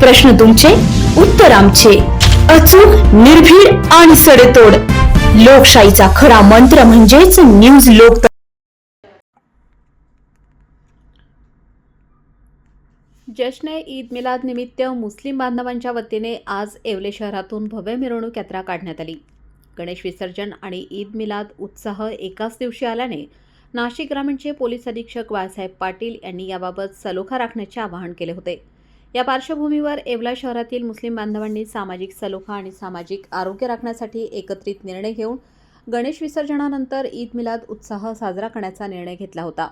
प्रश्न तुमचे उत्तर आमचे. अचूक निर्भीड आणि सडेतोड. लोकशाहीचा खरा मंत्र म्हणजेच न्यूज लोक जश्न ईद मिलाद निमित्त मुस्लिम बांधवांच्या वतीने आज येवले शहरातून भव्य मिरवणूक यात्रा काढण्यात आली. गणेश विसर्जन आणि ईद मिलाद उत्साह एकाच दिवशी आल्याने नाशिक ग्रामीणचे पोलीस अधीक्षक बाळासाहेब पाटील यांनी याबाबत सलोखा राखण्याचे आवाहन केले होते. या पार्श्वभूमीवर येवला शहरातील मुस्लिम बांधवांनी सामाजिक सलोखा आणि सामाजिक आरोग्य राखण्यासाठी एकत्रित निर्णय घेऊन गणेश विसर्जनानंतर ईद मिलाद उत्साह साजरा करण्याचा निर्णय घेतला होता.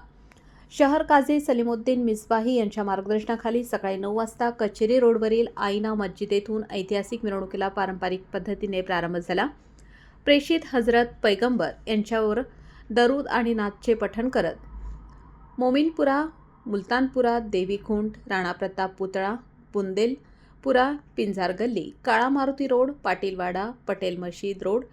शहर काझी सलीमुद्दीन मिसबाही यांच्या मार्गदर्शनाखाली सकाळी नऊ वाजता कचेरी रोडवरील आईना मस्जिद येथून ऐतिहासिक मिरवणुकीला पारंपरिक पद्धतीने प्रारंभ झाला. प्रेषित हजरत पैगंबर यांच्यावर दरूद आणि नाथचे पठण करत मोमिनपुरा मुलतानपुरा देवीखुंट राणा प्रताप पुतळा बुंदेलपुरा पिंजार गल्ली काळा मारुती रोड पाटीलवाडा पटेल मशीद रोड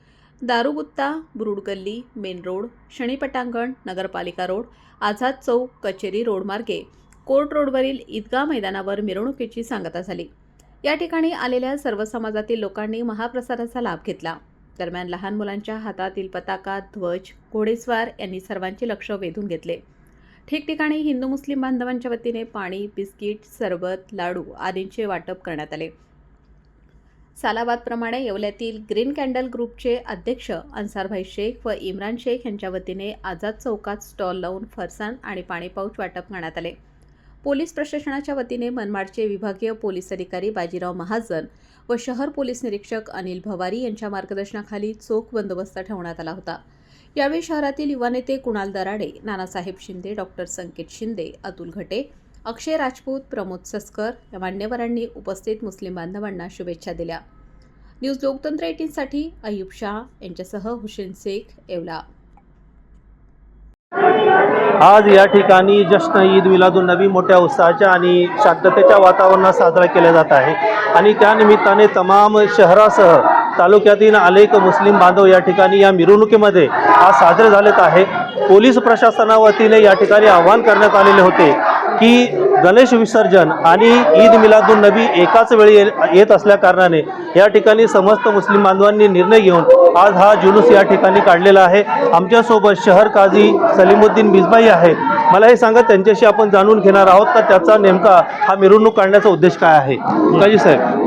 दारुगुत्ता ब्रूड गल्ली मेन रोड शनीपटांगण नगरपालिका रोड आझाद चौक कचेरी रोडमार्गे कोर्ट रोडवरील ईदगाह मैदानावर मिरवणुकीची सांगता झाली. या ठिकाणी आलेल्या सर्व समाजातील लोकांनी महाप्रसादाचा लाभ घेतला. दरम्यान लहान मुलांच्या हातातील पताका ध्वज घोडेस्वार यांनी सर्वांचे लक्ष वेधून घेतले. ठिकठिकाणी हिंदू मुस्लिम बांधवांच्या वतीने पाणी बिस्किट सरबत लाडू आदींचे वाटप करण्यात आले. सालाबादप्रमाणे येवल्यातील ग्रीन कॅन्डल ग्रुपचे अध्यक्ष अन्सारभाई शेख व इम्रान शेख यांच्या वतीने आझाद चौकात स्टॉल लावून फरसाण आणि पाणी पाऊच वाटप करण्यात आले. पोलीस प्रशासनाच्या वतीने मनमाडचे विभागीय पोलीस अधिकारी बाजीराव महाजन व शहर पोलीस निरीक्षक अनिल भवारी यांच्या मार्गदर्शनाखाली चोख बंदोबस्त ठेवण्यात आला होता. यावेळी शहरातील युवा नेते कुणाल दराडे नानासाहेब शिंदे डॉक्टर संकेत शिंदे अतुल घटे अक्षय राजपूत प्रमोद सस्कर या मान्यवरांनी उपस्थित मुस्लिम बांधवांना शुभेच्छा दिल्या. न्यूज लोकतंत्र एटीनसाठी अयुब शाह यांच्यासह हुसेन शेख येवला. आज या ठिकाणी जश्न ईद मिलादुन नबी मोठ्या उत्साहाच्या आणि शांततेच्या वातावरणात साजरा केला जात आहे. आणि त्यानिमित्ताने तमाम शहरासह तालुक्यातील अनेक मुस्लिम बांधव या ठिकाणी या मिरवणुकीमध्ये आज साजरे झालेत आहे. पोलीस प्रशासनावतीने या ठिकाणी आवाहन करण्यात आलेले होते की गणेश विसर्जन आणि ईद मिलादुन नबी एकाच वेळी येत असल्या कारणाने या ठिकाणी समस्त मुस्लिम बांधवांनी निर्णय घेऊन आज हा जुलूस या ठिकाणी काढलेला आहे. आमच्यासोबत शहर काझी सलीमुद्दीन बिजबाई आहे. मला हे सांगा त्यांच्याशी आपण जाणून घेणार आहोत का? त्याचा नेमका हा मिरवणूक काढण्याचा उद्देश काय आहे? काजी साहेब.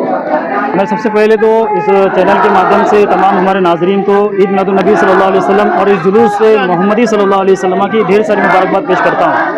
मैं सबसे पहले तो इस चैनल के माध्यम से तमाम हमारे नाजरीन को ईद मिलादुलनबी सल्लल्लाहु अलैहि वसल्लम और इस जुलूस से मोहम्मदी सल्लल्लाहु अलैहि वसल्लम की ढेर सारी मुबारकबाद पेश करता हूँ।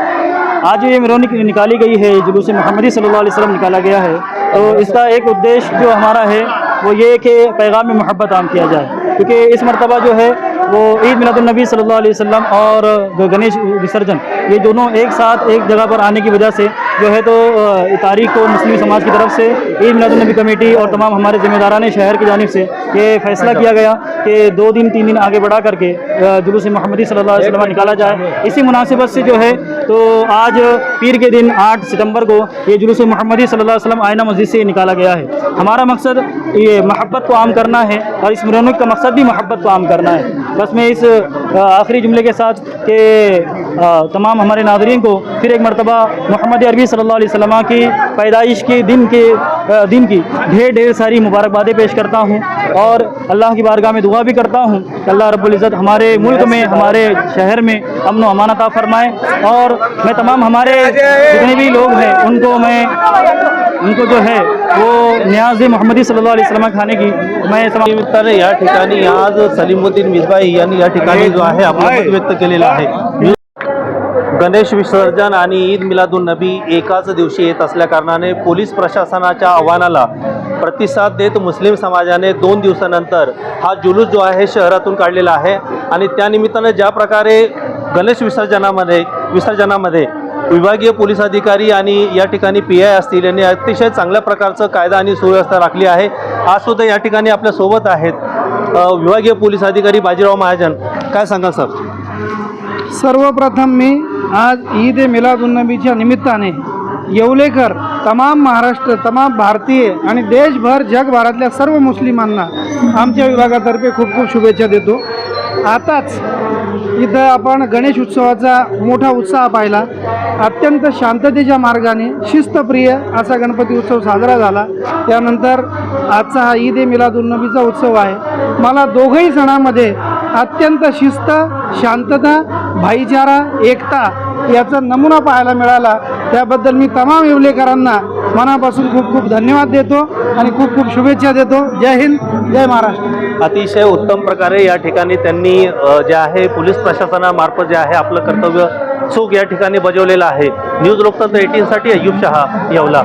आज जो ये मिरवणूक निकाली गई है जुलूस मोहम्मदी सल्लल्लाहु अलैहि वसल्लम निकाला गया है तो इसका एक उद्देश्य जो हमारा है वो ये कि पैगाम में मोहब्बत आम किया जाए क्योंकि इस मरतबा जो है वो ईद मिलादुलनबी सल्लल्लाहु अलैहि वसल्लम और जो गणेश विसर्जन ये दोनों एक साथ एक जगह पर आने की वजह से जो है तो अ, तारीख को मुस्लिम समाज की तरफ से ईद मिलादुलनबी कमेटी और तमाम हमारे जिम्मेदारान शहर की जानिब से ये फैसला किया गया कि दो दिन तीन दिन आगे बढ़ा करके अ, जुलूस मोहम्मदी सल्लल्लाहु अलैहि वसल्लम निकाला जाए इसी मुनासिबत से जो है तो आज पीर के दिन आठ सितंबर को ये जुलूस मोहम्मदी सल्लल्लाहु अलैहि वसल्लम आयना मस्जिद से निकाला गया है हमारा मकसद ये मोहब्बत को आम करना है और इस मिरवणूक का मकसद भी मोहब्बत को आम करना है बस मैं इस अ, आखिरी जुमले के साथ कि अ, तमाम हमारे नाजरीन को फिर एक मरतबा मोहम्मद अरबी सल्लल्लाहु अलैहि वसल्लम की पैदाइश के दिन के अ, दिन की ढेर ढेर सारी मुबारकबादें पेश करता हूँ और अल्लाह की बारगाह में दुआ भी करता हूँ कि अल्लाह रब्बुल इज़्ज़त हमारे मुल्क में हमारे शहर में अमन व अमान अता फरमाए और मैं तमाम हमारे जितने भी लोग हैं उनको मैं उनको जो है वो न्याज मोहम्मदी सल्लल्लाहु अलैहि वसल्लम खाने की मैं निमित्ताने या ठिकाणी आज सलीमुद्दीन मिसबाई यांनी या ठिकाणी जो आहे मत व्यक्त केलेलं आहे गणेश विसर्जन आणि ईद मिलादुन नबी एकाच दिवशी येत असल्या कारणाने पोलीस प्रशासनाच्या आव्हानाला प्रतिसाद देत मुस्लिम समाजाने दोन दिवसानंतर हा जुलूस जो आहे शहरातून काढलेला आहे. आणि त्यानिमित्ताने ज्या प्रकारे गणेश विसर्जनामध्ये विसर्जनामध्ये विभागीय पोलीस अधिकारी आणि या ठिकाणी पी आय असतील यांनी अतिशय चांगल्या प्रकारचं कायदा आणि सुव्यवस्था राखली आहे. आज सुद्धा या ठिकाणी आपल्यासोबत आहेत विभागीय पोलीस अधिकारी बाजीराव महाजन. काय सांगाल सर? सर्वप्रथम मी आज ईद ए मिलादुन्नबीच्या निमित्ताने येवलेकर तमाम महाराष्ट्र तमाम भारतीय आणि देशभर जगभरातल्या सर्व मुस्लिमांना आमच्या विभागातर्फे खूप खूप शुभेच्छा देतो. आताच इथं आपण गणेश उत्सवाचा मोठा उत्साह पाहिला. अत्यंत शांततेच्या मार्गाने शिस्तप्रिय असा गणपती उत्सव साजरा झाला. त्यानंतर आजचा हा ईद ए मिलादुलनबीचा उत्सव आहे. मला दोघंही सणामध्ये अत्यंत शिस्त शांतता भाईचारा एकता याचा नमुना पाहायला मिळाला. त्याबद्दल मी तमाम येवलेकरांना मनापासून खूप खूप धन्यवाद देतो आणि खूप खूप शुभेच्छा देतो. जय हिंद जय महाराष्ट्र. अतिशय उत्तम प्रकारे या ठिकाणी त्यांनी जे आहे पोलीस प्रशासनामार्फत जे आहे आपलं कर्तव्य चूक या ठिकाणी बजावलेला आहे. न्यूज लोकतंत्र एटीनसाठी अय्यूब शहा येवला.